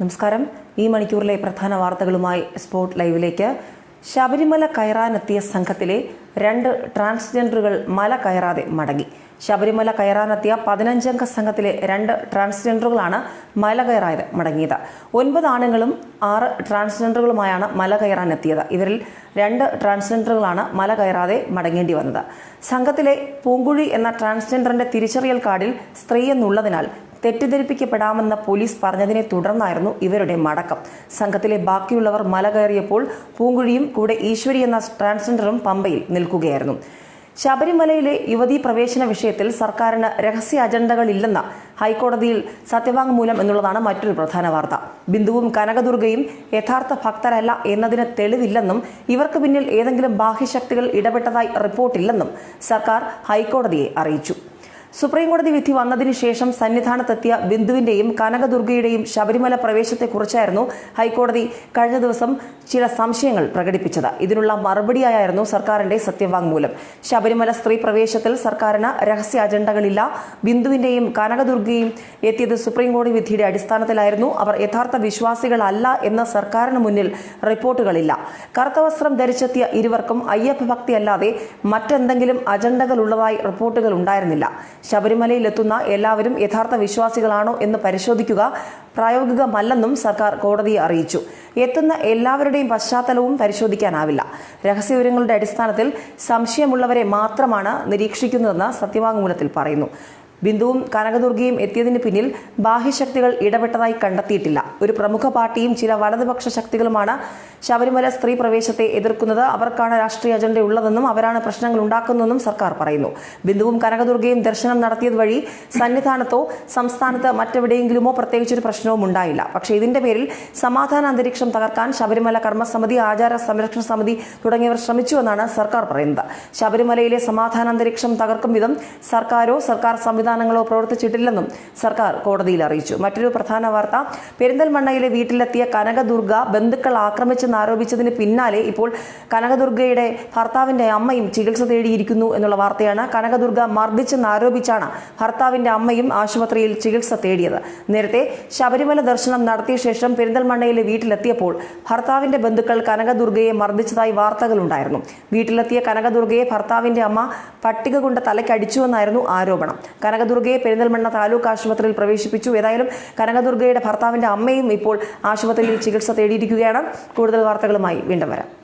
നമസ്കാരം. ഈ മണിക്കൂറിലെ പ്രധാന വാർത്തകളുമായി സ്പോട്ട് ലൈവിലേക്ക് ശബരിമല കയറാനെത്തിയ സംഘത്തിലെ രണ്ട് ട്രാൻസ്ജെൻഡറുകൾ മല കയറാതെ മടങ്ങി. ശബരിമല കയറാനെത്തിയ പതിനഞ്ചംഗ സംഘത്തിലെ രണ്ട് ട്രാൻസ്ജെൻഡറുകളാണ് മല കയറാതെ മടങ്ങിയത്. ഒൻപത് ആണുങ്ങളും ആറ് ട്രാൻസ്ജെൻഡറുകളുമായാണ് മല കയറാനെത്തിയത്. ഇവരിൽ രണ്ട് ട്രാൻസ്ജെൻഡറുകളാണ് മല കയറാതെ മടങ്ങേണ്ടി വന്നത്. സംഘത്തിലെ പൂങ്കുഴി എന്ന ട്രാൻസ്ജെൻഡറിന്റെ തിരിച്ചറിയൽ കാർഡിൽ സ്ത്രീ എന്നുള്ളതിനാൽ തെറ്റിദ്ധരിപ്പിക്കപ്പെടാമെന്ന പോലീസ് പറഞ്ഞതിനെ തുടർന്നായിരുന്നു ഇവരുടെ മടക്കം. സംഘത്തിലെ ബാക്കിയുള്ളവർ മല കയറിയപ്പോൾ പൂങ്കുഴിയും കൂടെ ഈശ്വരി എന്ന ട്രാൻസ്ജെൻഡറും പമ്പയിൽ നിൽക്കുകയായിരുന്നു. ശബരിമലയിലെ യുവതീ പ്രവേശന വിഷയത്തിൽ സർക്കാരിന് രഹസ്യ അജണ്ടകളില്ലെന്ന ഹൈക്കോടതിയിൽ സത്യവാങ്മൂലം എന്നുള്ളതാണ് മറ്റൊരു പ്രധാന വാർത്ത. ബിന്ദുവും കനകദുർഗയും യഥാർത്ഥ ഭക്തരല്ല എന്നതിന് തെളിവില്ലെന്നും ഇവർക്ക് പിന്നിൽ ഏതെങ്കിലും ബാഹ്യശക്തികൾ ഇടപെട്ടതായി റിപ്പോർട്ടില്ലെന്നും സർക്കാർ ഹൈക്കോടതിയെ അറിയിച്ചു. സുപ്രീംകോടതി വിധി വന്നതിന് ശേഷം സന്നിധാനത്തെത്തിയ ബിന്ദുവിന്റെയും കനകദുർഗയുടെയും ശബരിമല പ്രവേശത്തെക്കുറിച്ചായിരുന്നു ഹൈക്കോടതി കഴിഞ്ഞ ദിവസം ചില സംശയങ്ങൾ പ്രകടിപ്പിച്ചത്. ഇതിനുള്ള മറുപടിയായിരുന്നു സർക്കാരിന്റെ സത്യവാങ്മൂലം. ശബരിമല സ്ത്രീ പ്രവേശത്തിൽ സർക്കാരിന് രഹസ്യ അജണ്ടകളില്ല. ബിന്ദുവിന്റെയും കനകദുർഗയും എത്തിയത് സുപ്രീംകോടതി വിധിയുടെ അടിസ്ഥാനത്തിലായിരുന്നു. അവർ യഥാർത്ഥ വിശ്വാസികളല്ല എന്ന സർക്കാരിന് മുന്നിൽ റിപ്പോർട്ടുകളില്ല. കറുത്ത വസ്ത്രം ധരിച്ചെത്തിയ ഇരുവർക്കും അയ്യപ്പ ഭക്തി അല്ലാതെ മറ്റെന്തെങ്കിലും അജണ്ടകളുള്ളതായി റിപ്പോർട്ടുകൾ ഉണ്ടായിരുന്നില്ല. ശബരിമലയിലെത്തുന്ന എല്ലാവരും യഥാർത്ഥ വിശ്വാസികളാണോ എന്ന് പരിശോധിക്കുക പ്രായോഗികമല്ലെന്നും സർക്കാർ കോടതിയെ അറിയിച്ചു. എത്തുന്ന എല്ലാവരുടെയും പശ്ചാത്തലവും പരിശോധിക്കാനാവില്ല. രഹസ്യവിവരങ്ങളുടെ അടിസ്ഥാനത്തിൽ സംശയമുള്ളവരെ മാത്രമാണ് നിരീക്ഷിക്കുന്നതെന്ന് സത്യവാങ്മൂലത്തിൽ പറയുന്നു. ബിന്ദുവും കനകദുർഗയും എത്തിയതിന് പിന്നിൽ ബാഹ്യശക്തികൾ ഇടപെട്ടതായി കണ്ടെത്തിയിട്ടില്ല. ഒരു പ്രമുഖ പാർട്ടിയും ചില വലതുപക്ഷ ശക്തികളുമാണ് ശബരിമല സ്ത്രീ പ്രവേശത്തെ എതിർക്കുന്നത്. അവർക്കാണ് രാഷ്ട്രീയ അജണ്ട ഉള്ളതെന്നും അവരാണ് പ്രശ്നങ്ങൾ ഉണ്ടാക്കുന്നതെന്നും സർക്കാർ പറയുന്നു. ബിന്ദുവും കനകദുർഗയും ദർശനം നടത്തിയത് വഴി സന്നിധാനത്തോ സംസ്ഥാനത്ത് മറ്റെവിടെയെങ്കിലുമോ പ്രത്യേകിച്ചൊരു പ്രശ്നവും ഉണ്ടായില്ല. പക്ഷേ ഇതിന്റെ പേരിൽ സമാധാന അന്തരീക്ഷം തകർക്കാൻ ശബരിമല കർമ്മസമിതി ആചാര സംരക്ഷണ സമിതി തുടങ്ങിയവർ ശ്രമിച്ചുവെന്നാണ് സർക്കാർ പറയുന്നത്. ശബരിമലയിലെ സമാധാന അന്തരീക്ഷം തകർക്കും വിധം സർക്കാരോ സർക്കാർ സംവിധാനങ്ങളോ പ്രവർത്തിച്ചിട്ടില്ലെന്നും സർക്കാർ കോടതിയിൽ അറിയിച്ചു. മറ്റൊരു പ്രധാന വാർത്ത പെരിന്തൽമണ്ണയിലെ വീട്ടിലെത്തിയ കനകദുർഗ ബന്ധുക്കൾ ആക്രമിച്ചെന്ന് ആരോപിച്ചതിന് പിന്നാലെ ഇപ്പോൾ കനകദുർഗയുടെ ഭർത്താവിന്റെ അമ്മയും ചികിത്സ തേടിയിരിക്കുന്നു എന്നുള്ള വാർത്തയാണ് കനകദുർഗ മർദ്ദിച്ചെന്ന് ആരോപിച്ചാണ് ഭർത്താവിന്റെ അമ്മയും ആശുപത്രിയിൽ ചികിത്സ തേടിയത്. നേരത്തെ ശബരിമല ദർശനം നടത്തിയ ശേഷം പെരിന്തൽമണ്ണയിലെ വീട്ടിലെത്തിയപ്പോൾ ഭർത്താവിന്റെ ബന്ധുക്കൾ കനകദുർഗയെ മർദ്ദിച്ചതായി വാർത്തകളുണ്ടായിരുന്നു. വീട്ടിലെത്തിയ കനകദുർഗയെ ഭർത്താവിന്റെ അമ്മ പട്ടിക കൊണ്ട് തലയ്ക്കടിച്ചുവെന്നായിരുന്നു ആരോപണം. കനകദുർഗയെ പെരിന്തൽമണ്ണ താലൂക്ക് ആശുപത്രിയിൽ പ്രവേശിപ്പിച്ചു. ഏതായാലും കനകദുർഗയുടെ ഭർത്താവിന്റെ അമ്മയും ഇപ്പോൾ ആശുപത്രിയിൽ ചികിത്സ തേടിയിരിക്കുകയാണ്. കൂടുതൽ വാർത്തകളുമായി വീണ്ടും വരാം.